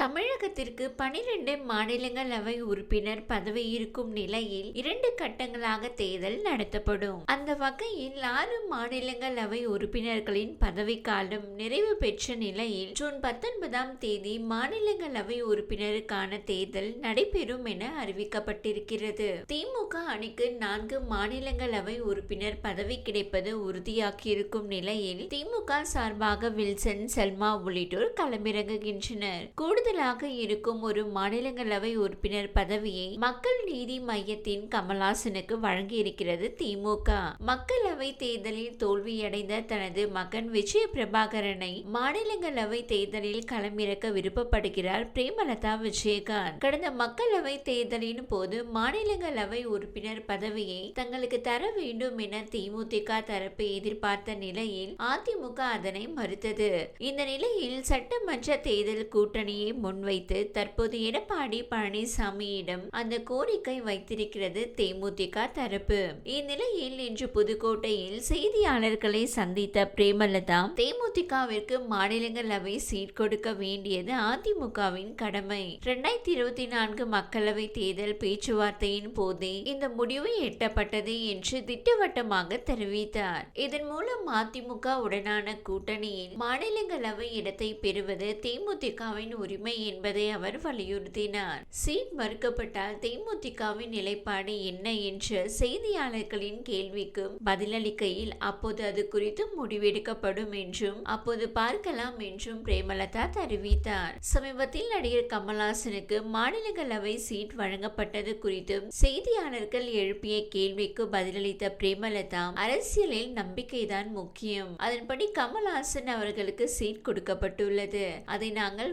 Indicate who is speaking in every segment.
Speaker 1: தமிழகத்திற்கு பனிரெண்டு மாநிலங்களவை உறுப்பினர் பதவி இருக்கும் நிலையில் இரண்டு கட்டங்களாக தேர்தல் நடத்தப்படும். அந்த வகையில் ஆறு மாநிலங்களவை உறுப்பினர்களின் பதவிக்காலம் நிறைவு பெற்ற நிலையில் ஜூன் பத்தொன்பதாம் தேதி மாநிலங்களவை உறுப்பினருக்கான தேர்தல் நடைபெறும் என அறிவிக்கப்பட்டிருக்கிறது. திமுக அணிக்கு நான்கு மாநிலங்களவை உறுப்பினர் பதவி கிடைப்பது உறுதியாகியிருக்கும் நிலையில் திமுக சார்பாக வில்சன் செல்மா உள்ளிட்டோர் களமிறங்குகின்றனர். கூடுதலாக இருக்கும் ஒரு மாநிலங்களவை உறுப்பினர் பதவியை மக்கள் நீதி மையத்தின் கமல்ஹாசனுக்கு வழங்கியிருக்கிறது திமுக. மக்களவை தேர்தலில் தோல்வியடைந்த தனது மகன் விஜய பிரபாகரனை மாநிலங்களவை தேர்தலில் களமிறக்க விருப்பப்படுகிறார் பிரேமலதா விஜயகாந்த். கடந்த மக்களவை தேர்தலின் போது மாநிலங்களவை உறுப்பினர் பதவியை தங்களுக்கு தர வேண்டும் என திமுக தரப்பு எதிர்பார்த்த நிலையில் அதிமுக அதனை மறுத்தது. இந்த நிலையில் சட்டமன்ற தேர்தல் கூட்டணியை முன்வைத்து தற்போது எடப்பாடி பழனிசாமியிடம் அந்த கோரிக்கை வைத்திருக்கிறது தேமுதிக தரப்பு. இந்நிலையில் இன்று புதுக்கோட்டையில் செய்தியாளர்களை சந்தித்த பிரேமலதா தேமுதிகவிற்கு மாநிலங்களவை சீட் கொடுக்க வேண்டியது அதிமுகவின் கடமை. இரண்டாயிரத்தி இருபத்தி நான்கு மக்களவை தேர்தல் பேச்சுவார்த்தையின் போதே இந்த முடிவு எட்டப்பட்டது என்று திட்டவட்டமாக தெரிவித்தார். இதன் மூலம் அதிமுக உடனான கூட்டணியில் மாநிலங்களவை இடத்தை பெறுவது தேமுதிகவின் உரிமை என்பதை அவர் வலியுறுத்தினார். சீட் மறுக்கப்பட்டால் தேமுதிகவின் நிலைப்பாடு என்ன என்ற செய்தியாளர்களின் கேள்விக்கும் பதிலளிக்கையில் அப்போது அது குறித்து முடிவெடுக்கப்படும் என்றும் அப்போது பார்க்கலாம் என்றும் பிரேமலதா தெரிவித்தார். சமீபத்தில் நடிகர் கமல்ஹாசனுக்கு மாநிலங்களவை சீட் வழங்கப்பட்டது குறித்தும் செய்தியாளர்கள் எழுப்பிய கேள்விக்கு பதிலளித்த பிரேமலதா அரசியலில் நம்பிக்கைதான் முக்கியம். அதன்படி கமல்ஹாசன் அவர்களுக்கு சீட் கொடுக்கப்பட்டுள்ளது. அதை நாங்கள்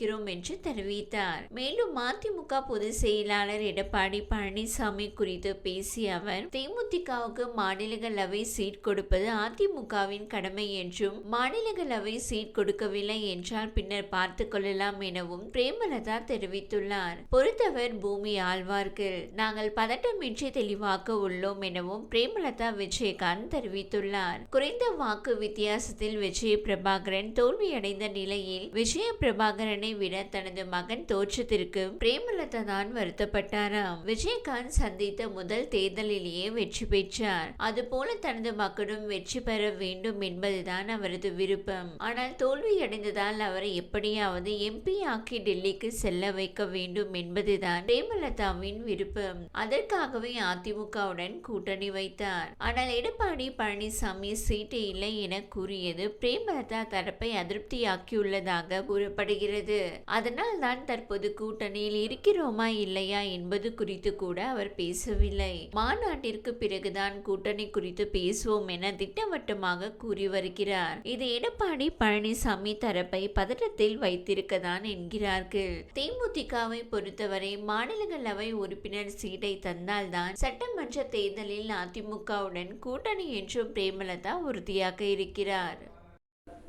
Speaker 1: இருக்கிறோம் என்று தெரிவித்தார். மேலும் மதிமுக பொதுச் செயலாளர் எடப்பாடி பழனிசாமி குறித்து பேசிய அவர் தேமுதிகவுக்கு மாநிலங்களவை சீட் கொடுப்பது அதிமுகவின் கடமை என்றும் மாநிலங்களவை சீட் கொடுக்கவில்லை என்றால் பின்னர் பார்த்து கொள்ளலாம் எனவும் பிரேமலதா தெரிவித்துள்ளார். பொறுத்தவர் பூமி ஆழ்வார்கள் நாங்கள் பதட்டமின்றி தெளிவாக்க உள்ளோம் எனவும் பிரேமலதா விஜயகாந்த் தெரிவித்துள்ளார். குறைந்த வாக்கு வித்தியாசத்தில் விஜய பிரபாகரன் தோல்வியடைந்த நிலையில் விஜய பிரபாகரனை விட தனது மகன் தோற்றத்திற்கு பிரேமலதா தான் வருத்தப்பட்டாராம். விஜயகாந்த் சந்தித்த முதல் தேர்தலிலேயே வெற்றி பெற்றார். அதுபோல தனது மக்களும் வெற்றி பெற வேண்டும் என்பதுதான் அவரது விருப்பம். ஆனால் தோல்வியடைந்ததால் அவரை எப்படியாவது எம்பி ஆக்கி டெல்லிக்கு செல்ல வைக்க வேண்டும் என்பதுதான் பிரேமலதாவின் விருப்பம். அதற்காகவே அதிமுகவுடன் கூட்டணி வைத்தார். ஆனால் எடப்பாடி பழனிசாமி சீட்டு இல்லை என கூறியது பிரேமலதா தரப்பை அதிருப்தியாக்கியுள்ளதாக கூறப்படுகிறது. அதனால் தான் தற்போது கூட்டணியில் இருக்கிறோமா இல்லையா என்பது குறித்து கூட அவர் பேசவில்லை. மாநாட்டிற்கு பிறகுதான் கூட்டணி குறித்து பேசுவோம் என திட்டவட்டமாக கூறி வருகிறார். இது எடப்பாடி பழனிசாமி தரப்பை பதட்டத்தில் வைத்திருக்கதான் என்கிறார்கள். தேமுதிகவை பொறுத்தவரை மாநிலங்களவை உறுப்பினர் சீட்டை தந்தால்தான் சட்டமன்ற தேர்தலில் அதிமுகவுடன் கூட்டணி என்றும் பிரேமலதா உறுதியாக இருக்கிறார்.